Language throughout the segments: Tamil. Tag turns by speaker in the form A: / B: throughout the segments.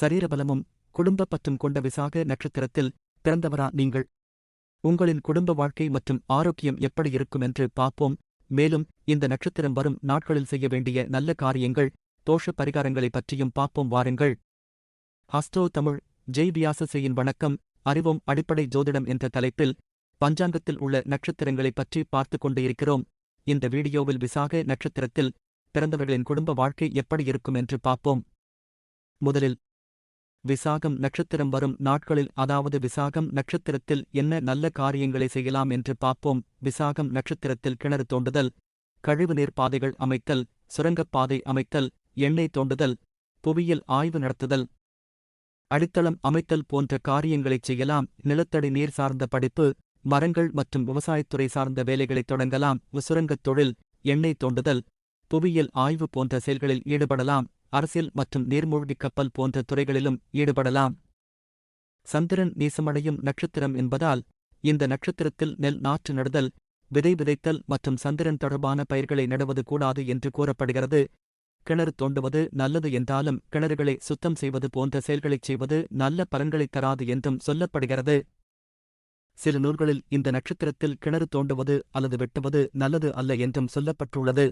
A: சரீரபலமும் குடும்ப பற்றும் கொண்ட விசாக நட்சத்திரத்தில் பிறந்தவரா நீங்கள்? உங்களின் குடும்ப வாழ்க்கை மற்றும் ஆரோக்கியம் எப்படி இருக்கும் என்று பார்ப்போம். மேலும் இந்த நட்சத்திரம் வரும் நாட்களில் செய்ய வேண்டிய நல்ல காரியங்கள் தோஷ பரிகாரங்களை பற்றியும் பார்ப்போம். வாருங்கள். ஹஸ்டோ தமிழ் ஜெய் வியாசசேயின் வணக்கம். அறிவோம் அடிப்படை ஜோதிடம் என்ற தலைப்பில் பஞ்சாங்கத்தில் உள்ள நட்சத்திரங்களைப் பற்றி பார்த்து கொண்டு இருக்கிறோம். இந்த வீடியோவில் விசாக நட்சத்திரத்தில் பிறந்தவர்களின் குடும்ப வாழ்க்கை எப்படி இருக்கும் என்று பார்ப்போம். முதலில் விசாகம் நட்சத்திரம் வரும் நாட்களில் அதாவது விசாகம் நட்சத்திரத்தில் என்ன நல்ல காரியங்களை செய்யலாம் என்று பார்ப்போம். விசாகம் நட்சத்திரத்தில் கிணறு தோண்டுதல் கழிவுநீர் பாதைகள் அமைத்தல் சுரங்கப்பாதை அமைத்தல் எண்ணெய் தோண்டுதல் புவியியல் ஆய்வு நடத்துதல் அடித்தளம் அமைத்தல் போன்ற காரியங்களைச் செய்யலாம். நிலத்தடி நீர் சார்ந்த படிப்பு மரங்கள் மற்றும் விவசாயத்துறை சார்ந்த வேலைகளைத் தொடங்கலாம். சுரங்கத் தொழில் எண்ணெய் தோண்டுதல் புவியியல் ஆய்வு போன்ற செயல்களில் ஈடுபடலாம். அரசியல் மற்றும் நீர்மூழ்கிக் கப்பல் போன்ற துறைகளிலும் ஈடுபடலாம். சந்திரன் நீசமடையும் நட்சத்திரம் என்பதால் இந்த நட்சத்திரத்தில் நெல் நாற்று நடுதல் விதை விதைத்தல் மற்றும் சந்திரன் தொடர்பான பயிர்களை நடுவது கூடாது என்று கூறப்படுகிறது. கிணறு தோண்டுவது நல்லது என்றாலும் கிணறுகளை சுத்தம் செய்வது போன்ற செயல்களைச் செய்வது நல்ல பலன்களைத் தராது என்றும் சொல்லப்படுகிறது. சில நூல்களில் இந்த நட்சத்திரத்தில் கிணறு தோண்டுவது அல்லது வெட்டுவது நல்லது அல்ல என்றும் சொல்லப்பட்டுள்ளது.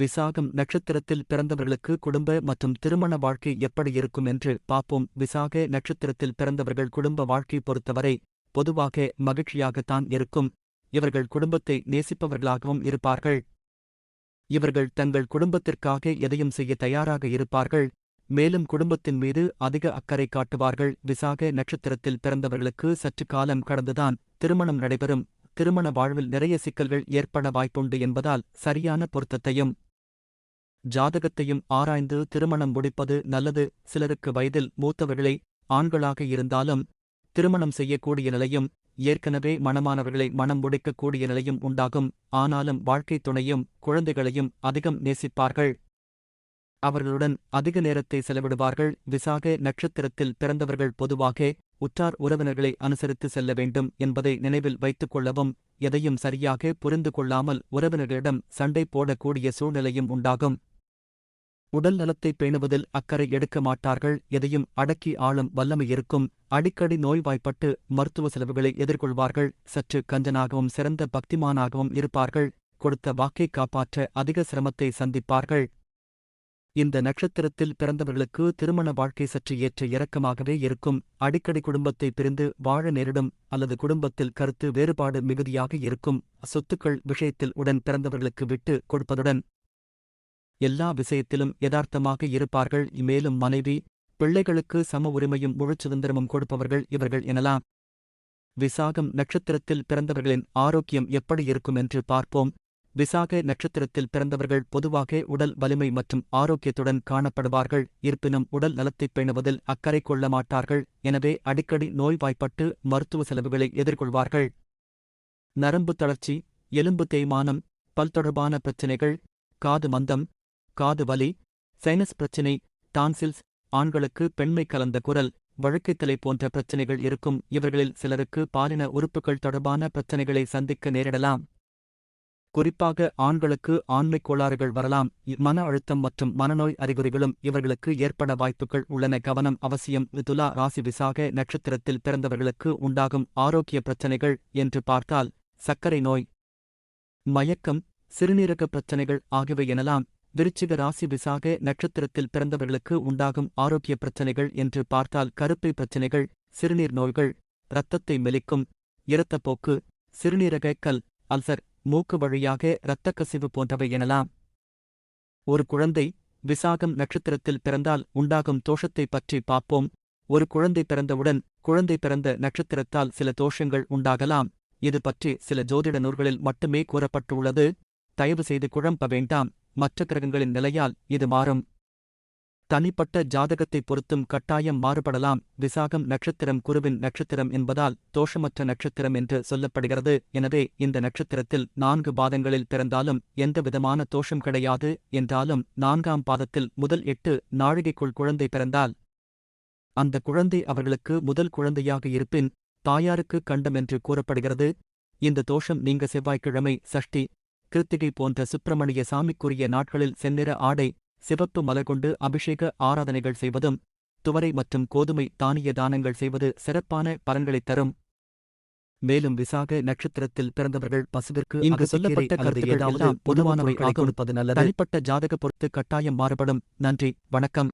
A: விசாகம் நட்சத்திரத்தில் பிறந்தவர்களுக்கு குடும்ப மற்றும் திருமண வாழ்க்கை எப்படி இருக்கும் என்று பார்ப்போம். விசாக நட்சத்திரத்தில் பிறந்தவர்கள் குடும்ப வாழ்க்கை பொறுத்தவரை பொதுவாக மகிழ்ச்சியாகத்தான் இருக்கும். இவர்கள் குடும்பத்தை நேசிப்பவர்களாகவும் இருப்பார்கள். இவர்கள் தங்கள் குடும்பத்திற்காக எதையும் செய்ய தயாராக இருப்பார்கள். மேலும் குடும்பத்தின் மீது அதிக அக்கறை காட்டுவார்கள். விசாக நட்சத்திரத்தில் பிறந்தவர்களுக்கு சற்று காலம் கடந்துதான் திருமணம் நடைபெறும். திருமண வாழ்வில் நிறைய சிக்கல்கள் ஏற்பட வாய்ப்புண்டு என்பதால் சரியான பொருத்தத்தையும் ஜாதகத்தையும் ஆராய்ந்து திருமணம் முடிப்பது நல்லது. சிலருக்கு வயதில் மூத்தவர்களை ஆண்களாக இருந்தாலும் திருமணம் செய்யக்கூடிய நிலையும் ஏற்கனவே மணமானவர்களை மனம் முடிக்கக்கூடிய நிலையும் உண்டாகும். ஆனாலும் வாழ்க்கைத் துணையும் குழந்தைகளையும் அதிகம் நேசிப்பார்கள். அவர்களுடன் அதிக நேரத்தை செலவிடுவார்கள். விசாக நட்சத்திரத்தில் பிறந்தவர்கள் பொதுவாக உற்றார் உறவினர்களை அனுசரித்து செல்ல வேண்டும் என்பதை நினைவில் வைத்துக் கொள்ளவும் எதையும் சரியாக புரிந்து கொள்ளாமல் உறவினர்களிடம் சண்டை போடக்கூடிய சூழ்நிலையும் உண்டாகும். உடல் நலத்தை பேணுவதில் அக்கறை எடுக்க மாட்டார்கள் எதையும் அடக்கி ஆளும் வல்லமை இருக்கும் அடிக்கடி நோய்வாய்ப்பட்டு மருத்துவ செலவுகளை எதிர்கொள்வார்கள் சற்று கஞ்சனாகவும் சிறந்த பக்திமானாகவும் இருப்பார்கள் கொடுத்த வாக்கை காப்பாற்ற அதிக சிரமத்தை சந்திப்பார்கள். இந்த நட்சத்திரத்தில் பிறந்தவர்களுக்கு திருமண வாழ்க்கை சற்று ஏற்ற இறக்கமாகவே இருக்கும் அடிக்கடி குடும்பத்தை பிரிந்து வாழ நேரிடும் அல்லது குடும்பத்தில் கருத்து வேறுபாடு மிகுதியாக இருக்கும் சொத்துக்கள் விஷயத்தில் உடன் பிறந்தவர்களுக்கு விட்டு கொடுப்பதுடன் எல்லா விஷயத்திலும் யதார்த்தமாக இருப்பார்கள். மேலும் மனைவி பிள்ளைகளுக்கு சம உரிமையும் முழு சுதந்திரமும் கொடுப்பவர்கள் இவர்கள் எனலாம். விசாகம் நட்சத்திரத்தில் பிறந்தவர்களின் ஆரோக்கியம் எப்படி இருக்கும் என்று பார்ப்போம். விசாக நட்சத்திரத்தில் பிறந்தவர்கள் பொதுவாக உடல் வலிமை மற்றும் ஆரோக்கியத்துடன் காணப்படுவார்கள். இருப்பினும் உடல் நலத்தைப் பேணுவதில் அக்கறை கொள்ள மாட்டார்கள். எனவே அடிக்கடி நோய்வாய்ப்பட்டு மருத்துவ செலவுகளை எதிர்கொள்வார்கள். நரம்பு தளர்ச்சி எலும்பு தேய்மானம் பல் தொடர்பான பிரச்சினைகள் காது மந்தம் காது வலி சைனஸ் பிரச்சினை டான்சில்ஸ் ஆண்களுக்கு பெண்மை கலந்த குரல் வழக்கைத்தலை போன்ற பிரச்சினைகள் இருக்கும். இவர்களில் சிலருக்கு பாலின உறுப்புகள் தொடர்பான பிரச்சினைகளை சந்திக்க நேரிடலாம். குறிப்பாக ஆண்களுக்கு ஆண்மைக் கோளாறுகள் வரலாம். மன அழுத்தம் மற்றும் மனநோய் அறிகுறிகளும் இவர்களுக்கு ஏற்பட வாய்ப்புகள் உள்ளன. கவனம் அவசியம். துலா ராசி விசாக நட்சத்திரத்தில் பிறந்தவர்களுக்கு உண்டாகும் ஆரோக்கிய பிரச்சினைகள் என்று பார்த்தால் சர்க்கரை நோய் மயக்கம் சிறுநீரக பிரச்சனைகள் ஆகியவை எனலாம். விருச்சிக ராசி விசாக நட்சத்திரத்தில் பிறந்தவர்களுக்கு உண்டாகும் ஆரோக்கிய பிரச்சினைகள் என்று பார்த்தால் கருப்பை பிரச்சினைகள் சிறுநீர் நோய்கள் இரத்தத்தை மெலிக்கும் இரத்தப்போக்கு சிறுநீரக கல் அல்சர் மூக்கு வழியாக இரத்தக்கசிவு போன்றவை எனலாம். ஒரு குழந்தை விசாகம் நட்சத்திரத்தில் பிறந்தால் உண்டாகும் தோஷத்தை பற்றி பார்ப்போம். ஒரு குழந்தை பிறந்தவுடன் குழந்தை பிறந்த நட்சத்திரத்தால் சில தோஷங்கள் உண்டாகலாம். இது பற்றி சில ஜோதிட நூல்களில் மட்டுமே கூறப்பட்டுள்ளது. தயவு செய்து குழம்ப வேண்டாம். மற்ற கிரகங்களின் நிலையால் இது மாறும். தனிப்பட்ட ஜாதகத்தை பொறுத்தும் கட்டாயம் மாறுபடலாம். விசாகம் நட்சத்திரம் குருவின் நட்சத்திரம் என்பதால் தோஷமற்ற நட்சத்திரம் என்று சொல்லப்படுகிறது. எனவே இந்த நட்சத்திரத்தில் நான்கு பாதங்களில் பிறந்தாலும் எந்தவிதமான தோஷம் கிடையாது. என்றாலும் நான்காம் பாதத்தில் முதல் எட்டு நாழிகைக்குள் குழந்தை பிறந்தால் அந்த குழந்தை அவர்களுக்கு முதல் குழந்தையாக இருப்பின் தாயாருக்கு கண்டம் என்று கூறப்படுகிறது. இந்த தோஷம் நீங்க செவ்வாய்க்கிழமை சஷ்டி கிருத்திகை போன்ற சுப்பிரமணிய சாமிக்குரிய நாட்களில் செந்நிற ஆடை சிவப்பு மலர் கொண்டு அபிஷேக ஆராதனைகள் செய்வதும் துவரை மற்றும் கோதுமை தானிய தானங்கள் செய்வது சிறப்பான பலன்களைத் தரும். மேலும் விசாக நட்சத்திரத்தில் பிறந்தவர்கள் பசுவிற்கு
B: இங்கு சொல்லப்பட்ட
A: ஏதாவது
B: எல்லாம் பொதுவானவை.
A: கொடுப்பது நல்லது. தனிப்பட்ட ஜாதக பொறுத்து கட்டாயம் மாறுபடும். நன்றி. வணக்கம்.